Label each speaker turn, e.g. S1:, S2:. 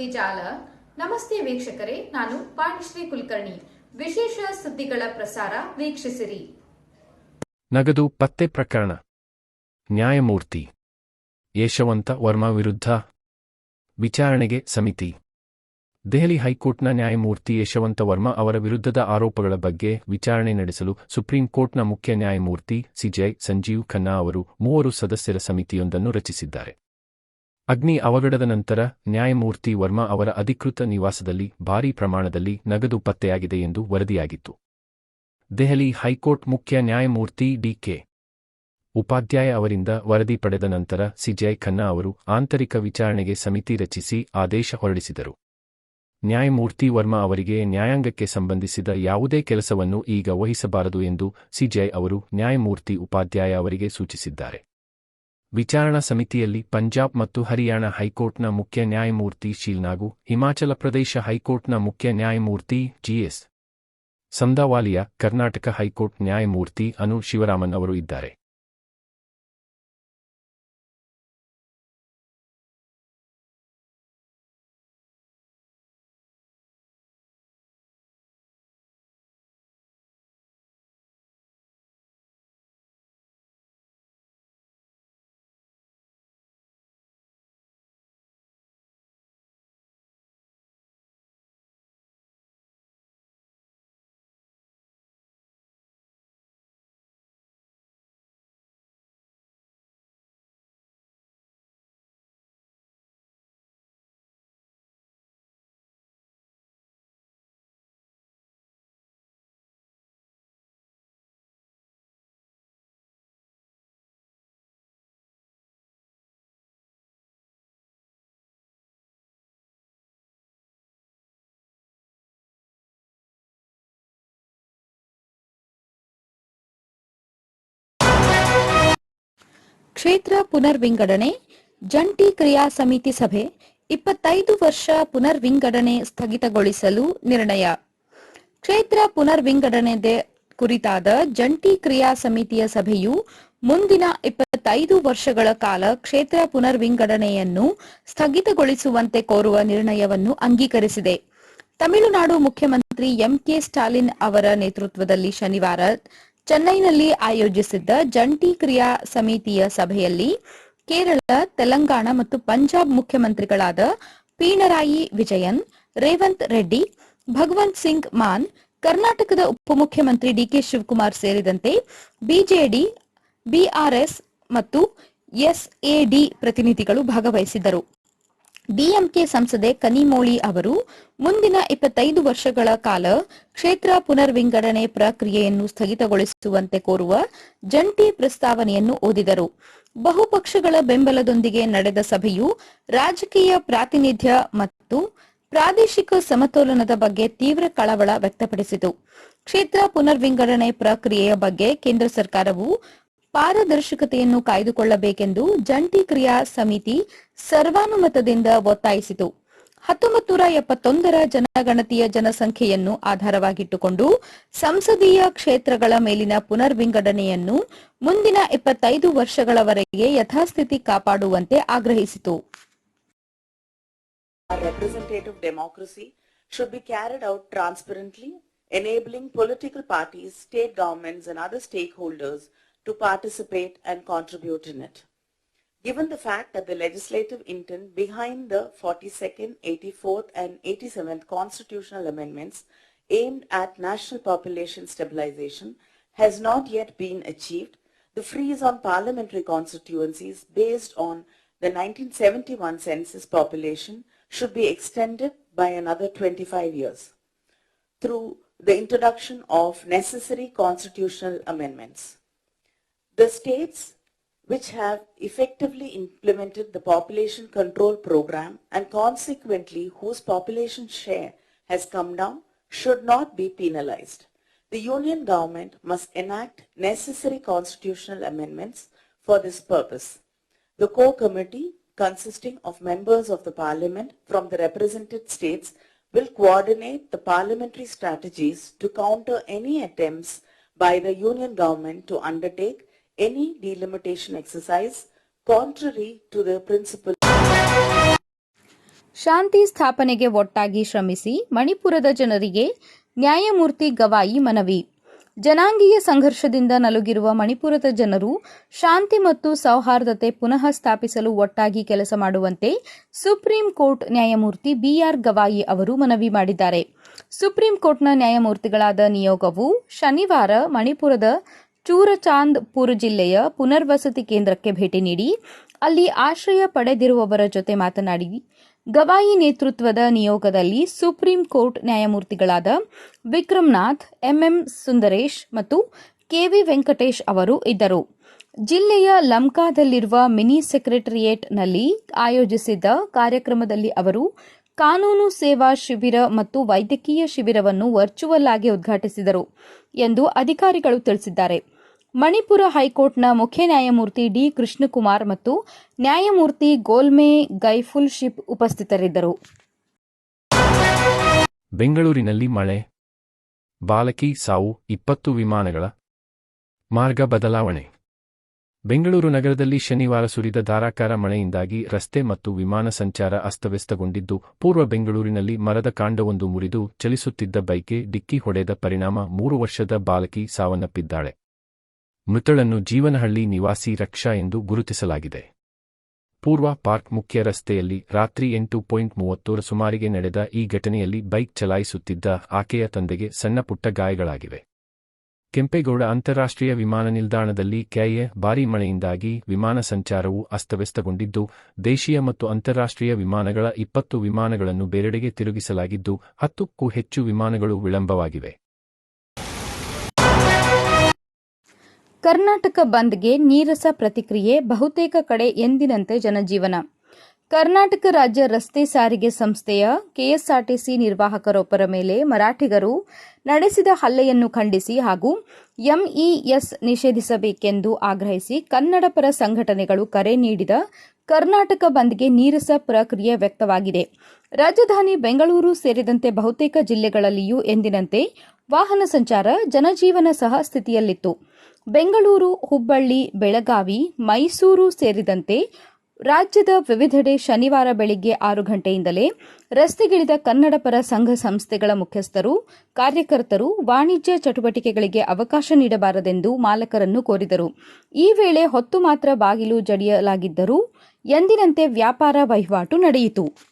S1: ಸುದ್ದಿ ಜಾಲ. ನಮಸ್ತೆ ವೀಕ್ಷಕರೇ, ನಾನು ಪಾಣಿಶ್ರೀ ಕುಲಕರ್ಣಿ. ವಿಶೇಷ ಸುದ್ದಿಗಳ ಪ್ರಸಾರ ವೀಕ್ಷಿಸಿರಿ.
S2: ನಗದು ಪತ್ತೆ ಪ್ರಕರಣ. ನ್ಯಾಯಮೂರ್ತಿ ಯಶವಂತ ವರ್ಮಾ ವಿರುದ್ಧ ವಿಚಾರಣೆಗೆ ಸಮಿತಿ. ದೆಹಲಿ ಹೈಕೋರ್ಟ್ನ ನ್ಯಾಯಮೂರ್ತಿ ಯಶವಂತ ವರ್ಮಾ ಅವರ ವಿರುದ್ಧದ ಆರೋಪಗಳ ಬಗ್ಗೆ ವಿಚಾರಣೆ ನಡೆಸಲು ಸುಪ್ರೀಂ ಕೋರ್ಟ್ನ ಮುಖ್ಯ ನ್ಯಾಯಮೂರ್ತಿ ಸಿಜೆ ಸಂಜೀವ್ ಖನ್ನಾ ಅವರು ಮೂವರು ಸದಸ್ಯರ ಸಮಿತಿಯೊಂದನ್ನು ರಚಿಸಿದ್ದಾರೆ. ಅಗ್ನಿ ಅವಘಡದ ನಂತರ ನ್ಯಾಯಮೂರ್ತಿ ವರ್ಮಾ ಅವರ ಅಧಿಕೃತ ನಿವಾಸದಲ್ಲಿ ಭಾರೀ ಪ್ರಮಾಣದಲ್ಲಿ ನಗದು ಪತ್ತೆಯಾಗಿದೆ ಎಂದು ವರದಿಯಾಗಿತ್ತು. ದೆಹಲಿ ಹೈಕೋರ್ಟ್ ಮುಖ್ಯ ನ್ಯಾಯಮೂರ್ತಿ ಡಿಕೆ ಉಪಾಧ್ಯಾಯ ಅವರಿಂದ ವರದಿ ಪಡೆದ ನಂತರ ಸಿಜಯ್ ಖನ್ನಾ ಅವರು ಆಂತರಿಕ ವಿಚಾರಣೆಗೆ ಸಮಿತಿ ರಚಿಸಿ ಆದೇಶ ಹೊರಡಿಸಿದರು. ನ್ಯಾಯಮೂರ್ತಿ ವರ್ಮಾ ಅವರಿಗೆ ನ್ಯಾಯಾಂಗಕ್ಕೆ ಸಂಬಂಧಿಸಿದ ಯಾವುದೇ ಕೆಲಸವನ್ನು ಈಗ ವಹಿಸಬಾರದು ಎಂದು ಸಿಜೈ ಅವರು ನ್ಯಾಯಮೂರ್ತಿ ಉಪಾಧ್ಯಾಯ ಅವರಿಗೆ ಸೂಚಿಸಿದ್ದಾರೆ. ವಿಚಾರಣಾ ಸಮಿತಿಯಲ್ಲಿ ಪಂಜಾಬ್ ಮತ್ತು ಹರಿಯಾಣ ಹೈಕೋರ್ಟ್ನ ಮುಖ್ಯ ನ್ಯಾಯಮೂರ್ತಿ ಶೀಲ್ನಾಗು ಹಿಮಾಚಲ ಪ್ರದೇಶ ಹೈಕೋರ್ಟ್ನ ಮುಖ್ಯ ನ್ಯಾಯಮೂರ್ತಿ ಜಿಎಸ್ ಸಂದಾವಾಲಿಯ, ಕರ್ನಾಟಕ ಹೈಕೋರ್ಟ್ ನ್ಯಾಯಮೂರ್ತಿ ಅನು ಶಿವರಾಮನ್ ಅವರು ಇದ್ದಾರೆ.
S3: ಕ್ಷೇತ್ರ ಪುನರ್ವಿಂಗಡಣೆ, ಜಂಟಿ ಕ್ರಿಯಾ ಸಮಿತಿ ಸಭೆ, ಇಪ್ಪತ್ತೈದು ವರ್ಷ ಪುನರ್ವಿಂಗಡಣೆ ಸ್ಥಗಿತಗೊಳಿಸಲು ನಿರ್ಣಯ. ಕ್ಷೇತ್ರ ಪುನರ್ವಿಂಗಡಣೆ ಕುರಿತಾದ ಜಂಟಿ ಕ್ರಿಯಾ ಸಮಿತಿಯ ಸಭೆಯು ಮುಂದಿನ ಇಪ್ಪತ್ತೈದು ವರ್ಷಗಳ ಕಾಲ ಕ್ಷೇತ್ರ ಪುನರ್ವಿಂಗಡಣೆಯನ್ನು ಸ್ಥಗಿತಗೊಳಿಸುವಂತೆ ಕೋರುವ ನಿರ್ಣಯವನ್ನು ಅಂಗೀಕರಿಸಿದೆ. ತಮಿಳುನಾಡು ಮುಖ್ಯಮಂತ್ರಿ ಎಂಕೆ ಸ್ಟಾಲಿನ್ ಅವರ ನೇತೃತ್ವದಲ್ಲಿ ಶನಿವಾರ ಚೆನ್ನೈನಲ್ಲಿ ಆಯೋಜಿಸಿದ್ದ ಜಂಟಿ ಕ್ರಿಯಾ ಸಮಿತಿಯ ಸಭೆಯಲ್ಲಿ ಕೇರಳ, ತೆಲಂಗಾಣ ಮತ್ತು ಪಂಜಾಬ್ ಮುಖ್ಯಮಂತ್ರಿಗಳಾದ ಪೀಣರಾಯಿ ವಿಜಯನ್, ರೇವಂತ್ ರೆಡ್ಡಿ, ಭಗವಂತ್ ಸಿಂಗ್ ಮಾನ್, ಕರ್ನಾಟಕದ ಉಪಮುಖ್ಯಮಂತ್ರಿ ಡಿಕೆ ಶಿವಕುಮಾರ್ ಸೇರಿದಂತೆ ಬಿಜೆಡಿ, ಬಿಆರ್ಎಸ್ ಮತ್ತು ಎಸ್ಎಡಿ ಪ್ರತಿನಿಧಿಗಳು ಭಾಗವಹಿಸಿದ್ದರು. ಡಿಎಂಕೆ ಸಂಸದೆ ಕನಿಮೋಳಿ ಅವರು, ಮುಂದಿನ ಇಪ್ಪತ್ತೈದು ವರ್ಷಗಳ ಕಾಲ ಕ್ಷೇತ್ರ ಪುನರ್ವಿಂಗಡಣೆ ಪ್ರಕ್ರಿಯೆಯನ್ನು ಸ್ಥಗಿತಗೊಳಿಸುವಂತೆ ಕೋರುವ ಜಂಟಿ ಪ್ರಸ್ತಾವನೆಯನ್ನು ಓದಿದರು. ಬಹುಪಕ್ಷಗಳ ಬೆಂಬಲದೊಂದಿಗೆ ನಡೆದ ಸಭೆಯು ರಾಜಕೀಯ ಪ್ರಾತಿನಿಧ್ಯ ಮತ್ತು ಪ್ರಾದೇಶಿಕ ಸಮತೋಲನದ ಬಗ್ಗೆ ತೀವ್ರ ಕಳವಳ ವ್ಯಕ್ತಪಡಿಸಿತು. ಕ್ಷೇತ್ರ ಪುನರ್ವಿಂಗಡಣೆ ಪ್ರಕ್ರಿಯೆಯ ಬಗ್ಗೆ ಕೇಂದ್ರ ಸರ್ಕಾರವು ಪಾರದರ್ಶಕತೆಯನ್ನು ಕಾಯ್ದುಕೊಳ್ಳಬೇಕೆಂದು ಜಂಟಿ ಕ್ರಿಯಾ ಸಮಿತಿ ಸರ್ವಾನುಮತದಿಂದ ಒತ್ತಾಯಿಸಿತು. ಹತ್ತೊಂಬತ್ತು ನೂರ ಎಪ್ಪತ್ತೊಂದರ ಜನಗಣತಿಯ ಜನಸಂಖ್ಯೆಯನ್ನು ಆಧಾರವಾಗಿಟ್ಟುಕೊಂಡು ಸಂಸದೀಯ ಕ್ಷೇತ್ರಗಳ ಮೇಲಿನ ಪುನರ್ವಿಂಗಡಣೆಯನ್ನು ಮುಂದಿನ ಇಪ್ಪತ್ತೈದು ವರ್ಷಗಳವರೆಗೆ ಯಥಾಸ್ಥಿತಿ ಕಾಪಾಡುವಂತೆ ಆಗ್ರಹಿಸಿತು.
S4: Enabling political parties, state governments, and other stakeholders to participate and contribute in it. Given the fact that the legislative intent behind the 42nd, 84th, and 87th constitutional amendments aimed at national population stabilization has not yet been achieved, the freeze on parliamentary constituencies based on the 1971 census population should be extended by another 25 years through the introduction of necessary constitutional amendments. The states which have effectively implemented the population control program and consequently whose population share has come down should not be penalized. The union government must enact necessary constitutional amendments for this purpose. The core committee consisting of members of the parliament from the represented states will coordinate the parliamentary strategies to counter any attempts by the union government to undertake any delimitation exercise contrary to the principle.
S3: ಶಾಂತಿ ಸ್ಥಾಪನೆಗೆ ಒಟ್ಟಾಗಿ ಶ್ರಮಿಸಿ ಮಣಿಪುರದ ಜನರಿಗೆ ನ್ಯಾಯಮೂರ್ತಿ ಗವಾಯಿ ಮನವಿ. ಜನಾಂಗೀಯ ಸಂಘರ್ಷದಿಂದ ನಲುಗಿರುವ ಮಣಿಪುರದ ಜನರು ಶಾಂತಿ ಮತ್ತು ಸೌಹಾರ್ದತೆ ಪುನಃ ಸ್ಥಾಪಿಸಲು ಒಟ್ಟಾಗಿ ಕೆಲಸ ಮಾಡುವಂತೆ ಸುಪ್ರೀಂ ಕೋರ್ಟ್ ನ್ಯಾಯಮೂರ್ತಿ ಬಿಆರ್ ಗವಾಯಿ ಅವರು ಮನವಿ ಮಾಡಿದ್ದಾರೆ. ಸುಪ್ರೀಂ ಕೋರ್ಟ್ನ ನ್ಯಾಯಮೂರ್ತಿಗಳಾದ ನಿಯೋಗವು ಶನಿವಾರ ಮಣಿಪುರದ ಚೂರಚಾಂದ್ಪುರ್ ಜಿಲ್ಲೆಯ ಪುನರ್ವಸತಿ ಕೇಂದ್ರಕ್ಕೆ ಭೇಟಿ ನೀಡಿ ಅಲ್ಲಿ ಆಶ್ರಯ ಪಡೆದಿರುವವರ ಜೊತೆ ಮಾತನಾಡಿ, ಗವಾಯಿ ನೇತೃತ್ವದ ನಿಯೋಗದಲ್ಲಿ ಸುಪ್ರೀಂ ಕೋರ್ಟ್ ನ್ಯಾಯಮೂರ್ತಿಗಳಾದ ವಿಕ್ರಮನಾಥ್, ಎಂಎಂ ಸುಂದರೇಶ್ ಮತ್ತು ಕೆವಿ ವೆಂಕಟೇಶ್ ಅವರು ಇದ್ದರು. ಜಿಲ್ಲೆಯ ಲಮ್ಕಾದಲ್ಲಿರುವ ಮಿನಿ ಸೆಕ್ರೆಟರಿಯೇಟ್ನಲ್ಲಿ ಆಯೋಜಿಸಿದ್ದ ಕಾರ್ಯಕ್ರಮದಲ್ಲಿ ಅವರು ಕಾನೂನು ಸೇವಾ ಶಿಬಿರ ಮತ್ತು ವೈದ್ಯಕೀಯ ಶಿಬಿರವನ್ನು ವರ್ಚುವಲ್ ಆಗಿ ಉದ್ಘಾಟಿಸಿದರು ಎಂದು ಅಧಿಕಾರಿಗಳು ತಿಳಿಸಿದ್ದಾರೆ. ಮಣಿಪುರ ಹೈಕೋರ್ಟ್ನ ಮುಖ್ಯ ನ್ಯಾಯಮೂರ್ತಿ ಡಿ ಕೃಷ್ಣಕುಮಾರ್ ಮತ್ತು ನ್ಯಾಯಮೂರ್ತಿ ಗೋಲ್ಮೆ ಗೈಫುಲ್ ಶಿಪ್ ಉಪಸ್ಥಿತರಿದ್ದರು.
S2: ಬೆಂಗಳೂರಿನಲ್ಲಿ ಮಳೆ, ಬಾಲಕಿ ಸಾವು, ಇಪ್ಪತ್ತು ವಿಮಾನಗಳ ಮಾರ್ಗ ಬದಲಾವಣೆ. ಬೆಂಗಳೂರು ನಗರದಲ್ಲಿ ಶನಿವಾರ ಸುರಿದ ಧಾರಾಕಾರ ಮಳೆಯಿಂದಾಗಿ ರಸ್ತೆ ಮತ್ತು ವಿಮಾನ ಸಂಚಾರ ಅಸ್ತವ್ಯಸ್ತಗೊಂಡಿದ್ದು, ಪೂರ್ವ ಬೆಂಗಳೂರಿನಲ್ಲಿ ಮರದ ಕಾಂಡವೊಂದು ಮುರಿದು ಚಲಿಸುತ್ತಿದ್ದ ಬೈಕ್ಗೆ ಡಿಕ್ಕಿ ಹೊಡೆದ ಪರಿಣಾಮ ಮೂರು ವರ್ಷದ ಬಾಲಕಿ ಸಾವನ್ನಪ್ಪಿದ್ದಾಳೆ. ಮೃತಳನ್ನು ಜೀವನಹಳ್ಳಿ ನಿವಾಸಿ ರಕ್ಷಾ ಎಂದು ಗುರುತಿಸಲಾಗಿದೆ. ಪೂರ್ವ ಪಾರ್ಕ್ ಮುಖ್ಯ ರಸ್ತೆಯಲ್ಲಿ ರಾತ್ರಿ ಎಂಟು ಪಾಯಿಂಟ್ ಮೂವತ್ತೋರ ಸುಮಾರಿಗೆ ನಡೆದ ಈ ಘಟನೆಯಲ್ಲಿ ಬೈಕ್ ಚಲಾಯಿಸುತ್ತಿದ್ದ ಆಕೆಯ ತಂದೆಗೆ ಸಣ್ಣಪುಟ್ಟ ಗಾಯಗಳಾಗಿವೆ ಕೆಂಪೇಗೌಡ ಅಂತಾರಾಷ್ಟ್ರೀಯ ವಿಮಾನ ನಿಲ್ದಾಣದಲ್ಲಿ ಕೆಎ ಭಾರೀ ಮಳೆಯಿಂದಾಗಿ ವಿಮಾನ ಸಂಚಾರವು ಅಸ್ತವ್ಯಸ್ತಗೊಂಡಿದ್ದು, ದೇಶೀಯ ಮತ್ತು ಅಂತಾರಾಷ್ಟ್ರೀಯ ವಿಮಾನಗಳ ಇಪ್ಪತ್ತು ವಿಮಾನಗಳನ್ನು ಬೇರೆಡೆಗೆ ತಿರುಗಿಸಲಾಗಿದ್ದು, ಹತ್ತಕ್ಕೂ ಹೆಚ್ಚು ವಿಮಾನಗಳು ವಿಳಂಬವಾಗಿವೆ.
S3: ಕರ್ನಾಟಕ ಬಂದ್ಗೆ ನೀರಸ ಪ್ರತಿಕ್ರಿಯೆ ಬಹುತೇಕ ಕಡೆ ಎಂದಿನಂತೆ ಜನಜೀವನ. ಕರ್ನಾಟಕ ರಾಜ್ಯ ರಸ್ತೆ ಸಾರಿಗೆ ಸಂಸ್ಥೆಯ ಕೆಎಸ್ಆರ್ಟಿಸಿ ನಿರ್ವಾಹಕರೊಬ್ಬರ ಮೇಲೆ ಮರಾಠಿಗರು ನಡೆಸಿದ ಹಲ್ಲೆಯನ್ನು ಖಂಡಿಸಿ ಹಾಗೂ ಎಂಇಎಸ್ ನಿಷೇಧಿಸಬೇಕೆಂದು ಆಗ್ರಹಿಸಿ ಕನ್ನಡಪರ ಸಂಘಟನೆಗಳು ಕರೆ ನೀಡಿದ ಕರ್ನಾಟಕ ಬಂದ್ಗೆ ನೀರಸ ಪ್ರಕ್ರಿಯೆ ವ್ಯಕ್ತವಾಗಿದೆ. ರಾಜಧಾನಿ ಬೆಂಗಳೂರು ಸೇರಿದಂತೆ ಬಹುತೇಕ ಜಿಲ್ಲೆಗಳಲ್ಲಿಯೂ ಎಂದಿನಂತೆ ವಾಹನ ಸಂಚಾರ ಜನಜೀವನ ಸಹ ಸ್ಥಿತಿಯಲ್ಲಿತ್ತು. ಬೆಂಗಳೂರು, ಹುಬ್ಬಳ್ಳಿ, ಬೆಳಗಾವಿ, ಮೈಸೂರು ಸೇರಿದಂತೆ ರಾಜ್ಯದ ವಿವಿಧೆಡೆ ಶನಿವಾರ ಬೆಳಿಗ್ಗೆ ಆರು ಗಂಟೆಯಿಂದಲೇ ರಸ್ತೆಗಿಳಿದ ಕನ್ನಡಪರ ಸಂಘ ಸಂಸ್ಥೆಗಳ ಮುಖ್ಯಸ್ಥರು, ಕಾರ್ಯಕರ್ತರು ವಾಣಿಜ್ಯ ಚಟುವಟಿಕೆಗಳಿಗೆ ಅವಕಾಶ ನೀಡಬಾರದೆಂದು ಮಾಲಕರನ್ನು ಕೋರಿದರು. ಈ ವೇಳೆ ಹೊತ್ತು ಮಾತ್ರ ಬಾಗಿಲು ಜಡಿಯಲಾಗಿದ್ದರೂ ಎಂದಿನಂತೆ ವ್ಯಾಪಾರ ವಹಿವಾಟು ನಡೆಯಿತು.